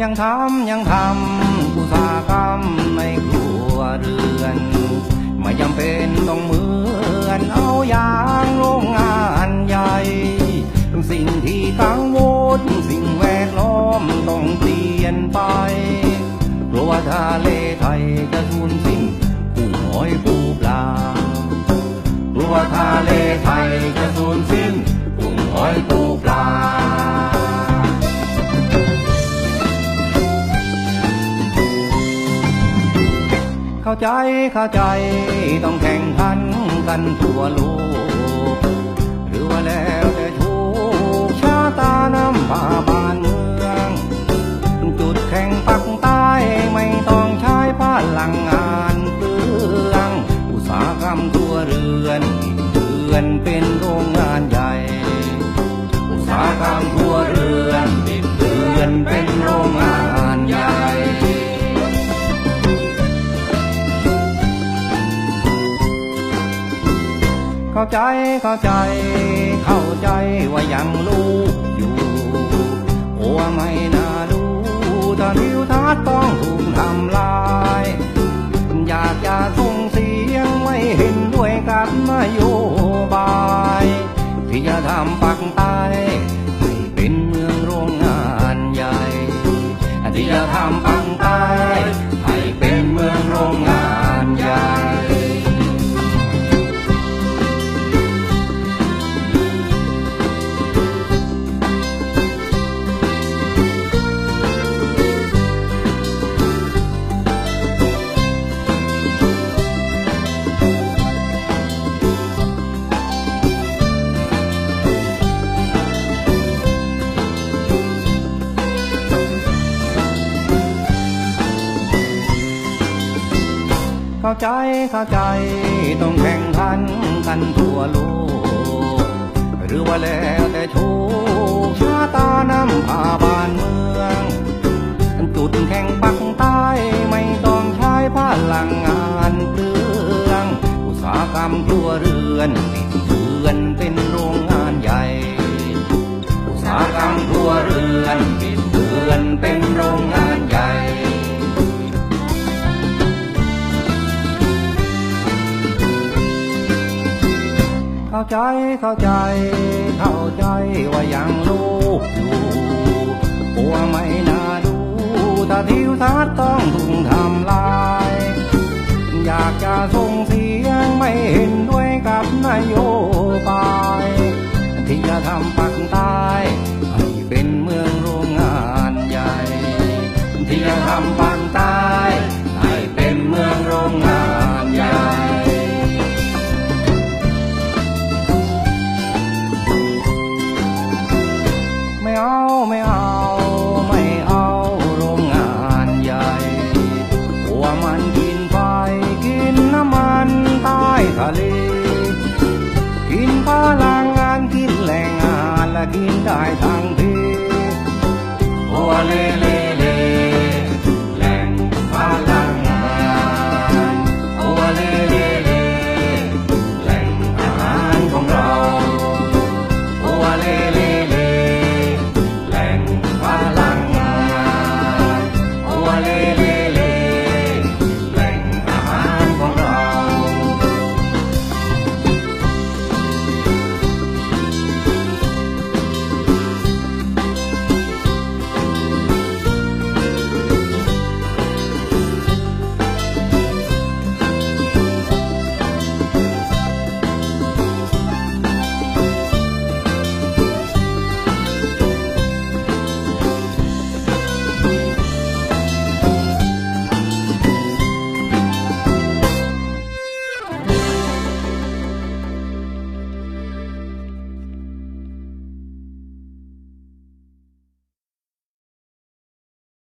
ยังทำยังทำอุตสาหกรรมในครัวเรือน ไม่จำเป็นต้องเหมือนเอาอย่างโรงงานใหญ่สิ่งที่กังวลสิ่งแวดล้อมต้องเปลี่ยนไปกลัวทะเลไทยจะสูญสิ้นกุ้งหอยปูปลากลัวทะเลไทย ใจเข้าใจ ต้องแข่งขันกันทั่วโลกหรือว่าแล้วแต่ถูกชะตานำพาบ้านเมือง จุดแข่งปักใต้ไม่ต้องใช้พลังงานเปลืองอุตสาหกรรมตัวเรือนเดือนเป็นโรงงานใหญ่ อุตสาหกรรมทั่วเรือนเดือนาใจเข้าใจ เข้าใจว่ายังลูกอยู่หัวไม่น่าดูถ้าทิวทัศน์ต้องถูกทำลาย อยากจะส่งเสียงไม่เห็นด้วยกันนโยบาย ที่จะทำปักต้ ใจเข้าใจ ต้องแข่งขันกันทั่วโลก หรือว่าแล้วแต่โชคชะตานำพาบ้านเมือง จุดแข่งปักใต้ไม่ต้องใช้พลังงานเปลือง อุตสาหกรรมทั่วเรือน เข้าใจเข้าใจ เข้าใจว่ายังลูกอยู่หัวไม่น่าดูถ้าทิวทัศน์ต้อง